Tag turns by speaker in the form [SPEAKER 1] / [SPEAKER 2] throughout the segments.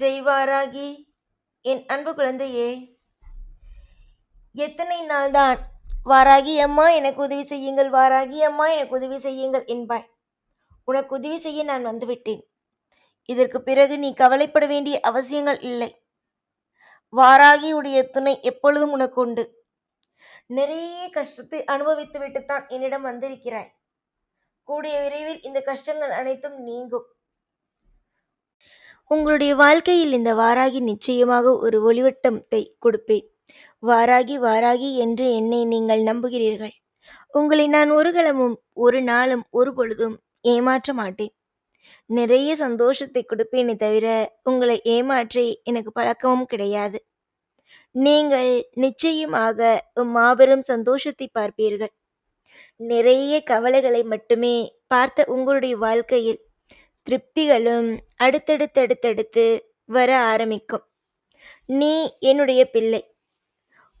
[SPEAKER 1] ஜெய் வாராகி என் அன்பு குழந்தையே எத்தனை நாள்தான்? வாராகி அம்மா எனக்கு உதவி செய்யுங்கள். வாராகி அம்மா எனக்கு உதவி செய்யுங்கள் என்பாய். உனக்கு உதவி செய்ய நான் வந்துவிட்டேன். இதற்கு பிறகு நீ கவலைப்பட வேண்டிய அவசியங்கள் இல்லை. வாராகியுடைய துணை எப்பொழுதும் உனக்கு உண்டு. நிறைய கஷ்டத்தை அனுபவித்துவிட்டுத்தான் என்னிடம் வந்திருக்கிறாய். கூடிய விரைவில் இந்த கஷ்டங்கள் அனைத்தும் நீங்கும். உங்களுடைய வாழ்க்கையில் இந்த வாராகி நிச்சயமாக ஒரு ஒளிவட்டத்தை கொடுப்பேன். வாராகி வாராகி என்று என்னை நீங்கள் நம்புகிறீர்கள். உங்களை நான் ஒரு கலமும் ஒரு நாளும் ஒரு பொழுதும் ஏமாற்ற மாட்டேன். நிறைய சந்தோஷத்தை கொடுப்பேனே தவிர உங்களை ஏமாற்றி எனக்கு பழக்கமும் கிடையாது. நீங்கள் நிச்சயமாக மாபெரும் சந்தோஷத்தை பார்ப்பீர்கள். நிறைய கவலைகளை மட்டுமே பார்த்த உங்களுடைய வாழ்க்கையில் திருப்திகளும் அடுத்தடுத்தடுத்தடுத்து வர ஆரம்பிக்கும். நீ என்னுடைய பிள்ளை.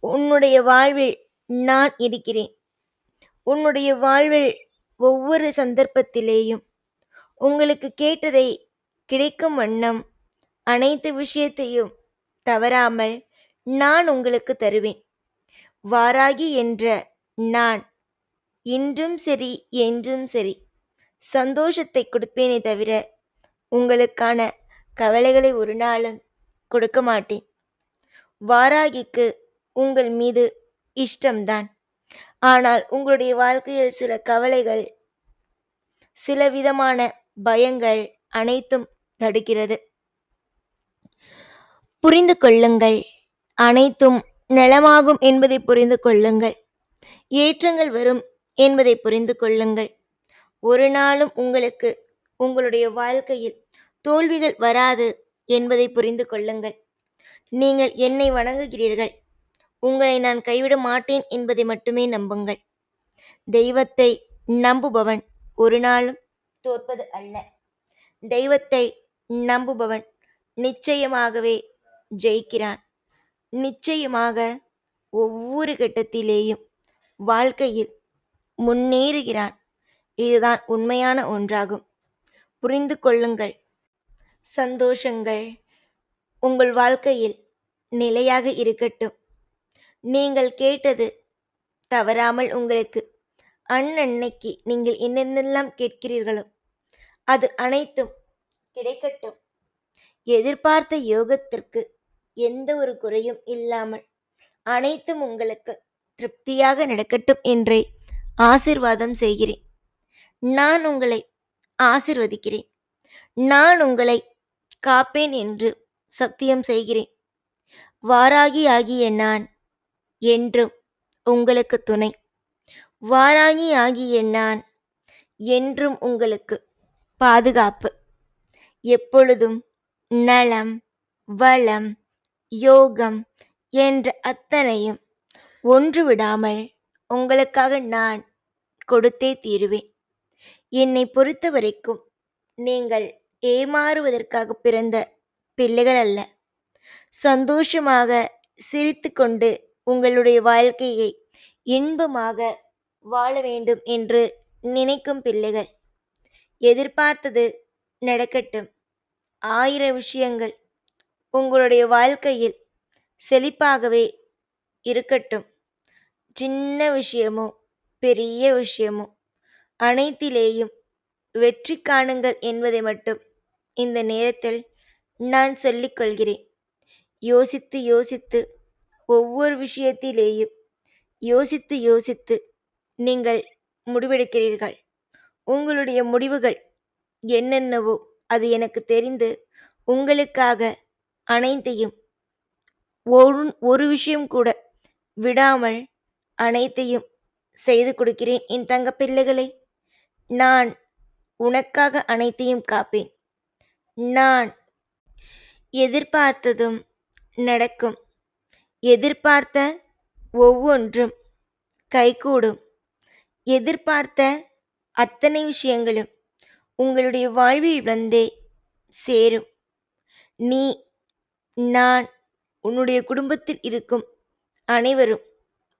[SPEAKER 1] உன்னுடைய வாழ்வில் நான் இருக்கிறேன். உன்னுடைய வாழ்வில் ஒவ்வொரு சந்தர்ப்பத்திலேயும் உங்களுக்கு கேட்டதை கிடைக்கும் வண்ணம் அனைத்து விஷயத்தையும் தவறாமல் நான் உங்களுக்கு தருவேன். வாராகி என்ற நான் இன்றும் சரி என்றும் சரி. சந்தோஷத்தை கொடுப்பேனே தவிர உங்களுக்கான கவலைகளை ஒரு நாளும் கொடுக்க மாட்டேன். வாராகிக்கு உங்கள் மீது இஷ்டம்தான். ஆனால் உங்களுடைய வாழ்க்கையில் சில கவலைகள் சில விதமான பயங்கள் அனைத்தும் தடுக்கிறது. புரிந்து கொள்ளுங்கள். அனைத்தும் நலமாகும் என்பதை புரிந்து கொள்ளுங்கள். ஏற்றங்கள் வரும் என்பதை புரிந்து கொள்ளுங்கள். ஒரு நாளும் உங்களுக்கு உங்களுடைய வாழ்க்கையில் தோல்விகள் வராது என்பதை புரிந்து கொள்ளுங்கள். நீங்கள் என்னை வணங்குகிறீர்கள். உங்களை நான் கைவிட மாட்டேன் என்பதை மட்டுமே நம்புங்கள். தெய்வத்தை நம்புபவன் ஒரு நாளும் தோற்பது அல்ல. தெய்வத்தை நம்புபவன் நிச்சயமாகவே ஜெயிக்கிறான். நிச்சயமாக ஒவ்வொரு கட்டத்திலேயும் வாழ்க்கையில் முன்னேறுகிறான். இதுதான் உண்மையான ஒன்றாகும். புரிந்து கொள்ளுங்கள். சந்தோஷங்கள் உங்கள் வாழ்க்கையில் நிலையாக இருக்கட்டும். நீங்கள் கேட்டது தவறாமல் உங்களுக்கு அன்னன்னைக்கு நீங்கள் என்னென்னெல்லாம் கேட்கிறீர்களோ அது அனைத்தும் கிடைக்கட்டும். எதிர்பார்த்த யோகத்திற்கு எந்த ஒரு குறையும் இல்லாமல் அனைத்தும் உங்களுக்கு திருப்தியாக நடக்கட்டும் என்றே ஆசிர்வாதம் செய்கிறேன். நான் உங்களை ஆசிர்வதிக்கிறேன். நான் உங்களை காப்பேன் என்று சத்தியம் செய்கிறேன். வாராகி ஆகிய நான் என்றும் உங்களுக்கு துணை. வாராகி ஆகிய நான் என்றும் உங்களுக்கு பாதுகாப்பு. எப்பொழுதும் நலம் வளம் யோகம் என்ற அத்தனையும் ஒன்று விடாமல் உங்களுக்காக நான் கொடுத்தே தீருவேன். என்னை பொறுத்த வரைக்கும் நீங்கள் ஏமாறுவதற்காக பிறந்த பிள்ளைகள் அல்ல. சந்தோஷமாக சிரித்து கொண்டு உங்களுடைய வாழ்க்கையை இன்பமாக வாழ வேண்டும் என்று நினைக்கும் பிள்ளைகள். எதிர்பார்த்தது நடக்கட்டும். ஆயிரம் விஷயங்கள் உங்களுடைய வாழ்க்கையில் செழிப்பாகவே இருக்கட்டும். சின்ன விஷயமோ பெரிய விஷயமோ அனைத்திலேயும் வெற்றி காணுங்கள் என்பதை மட்டும் இந்த நேரத்தில் நான் சொல்லிக்கொள்கிறேன். யோசித்து யோசித்து ஒவ்வொரு விஷயத்திலேயும் யோசித்து யோசித்து நீங்கள் முடிவெடுக்கிறீர்கள். உங்களுடைய முடிவுகள் என்னென்னவோ அது எனக்கு தெரிந்து உங்களுக்காக அனைத்தையும் ஒரு ஒரு விஷயம் கூட விடாமல் அனைத்தையும் செய்து கொடுக்கிறேன் என் தங்க பிள்ளைகளை. நான் உனக்காக அனைத்தையும் காப்பேன். நான் எதிர்பார்த்ததும் நடக்கும். எதிர்பார்த்த ஒவ்வொன்றும் கைகூடும். எதிர்பார்த்த அத்தனை விஷயங்களும் உங்களுடைய வாழ்வில் வந்தே சேரும். நீ நான் உன்னுடைய குடும்பத்தில் இருக்கும் அனைவரும்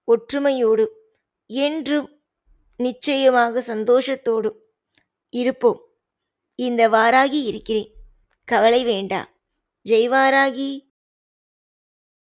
[SPEAKER 1] ஒற்றுமையோடு என்றும் நிச்சயமாக சந்தோஷத்தோடும் இருப்போம். இந்த வாராகி இருக்கிறேன். கவலை வேண்டாம் ஜெய் வாராகி